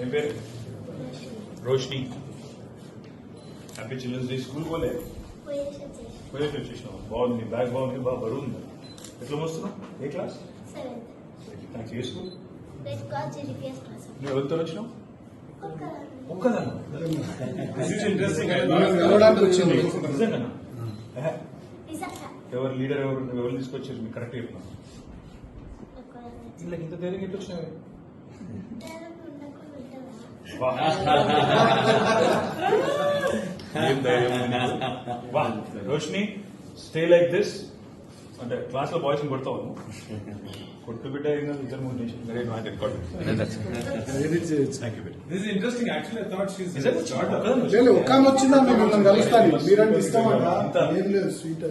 ఏం పేరు? Roshini. Happy children's day. School పోలే? పోయేసి వచ్చేసి పోయేసి వచ్చేసినావు బాగుంది. బ్యాగ్ బాగుంది. బాగా బరువు ఉంది. ఎట్లా వస్తున్నావు ఏ క్లాస్? నాకు ఏ స్కూల్ నువ్వు ఎవరితో వచ్చినావు. నిజంగానా. నిజంగా. ఎవరు లీడర్ ఎవరు నువ్వు ఎవరు తీసుకొచ్చారు? మీకు కరెక్ట్ చెప్పినా. ఇలా ఇంత ధైర్యం ఎట్లా వచ్చినావు రోషిని స్టే లైక్ దిస్ అంటే క్లాస్లో బాయ్స్ కొడతావు? కొట్టు బిడ్డ ఇద్దరు మూడు ఒక్క వచ్చిందా మిమ్మల్ని కలుస్తాను మీరంటే స్వీట్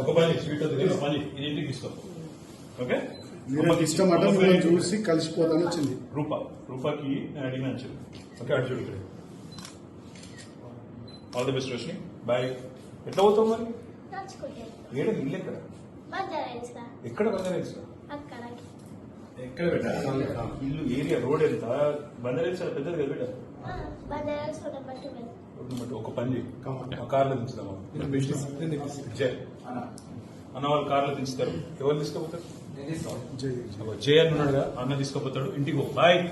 ఒక పని స్వీట్ వద్దు పని. ఇది ఇంటికి తీసుకో. ఓకే మీరంటే ఇష్టమాట మిమ్మల్ని చూసి కలిసిపోతాను వచ్చింది. రూప రూపాకి అడిగిన చెప్పు. ఓకే అటు చూడు ఇక్కడ. All the best Roshini bye ఎట్లా పోతావు మరి? ఏడ? ఇల్లు ఎక్కడ? ఎక్కడ అక్కడ ఎక్కడ పెట్టారు ఇల్లు ఏరియా రోడ్ ఎంత? బందరేజ్ చాలా పెద్దది కదా బిడ్డ బంజారా సోడా పట్టు వెళ్ళి రోడ్డు మట్టి ఒక పని కార్లో దించుదామా? జై. అన్న. వాళ్ళు కార్లో దించుతారు. ఎవరు తీసుకుపోతారు? జై. జే అని ఉన్నాడుగా అన్న తీసుకుపోతాడు. ఇంటికి బాయ్.